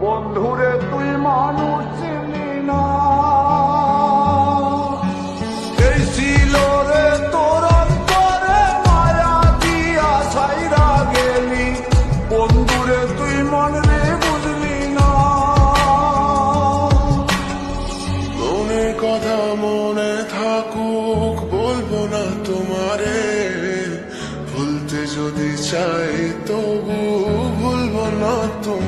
বন্ধুরে, তুই মানুষ চিনি না। এই ছিল মায়া দিয়া গেলি। বন্ধুরে, তুই না। মনে কথা মনে থাকুক না তোমারে। ভুলতে যদি চাই তবু ভুলবো না তোমার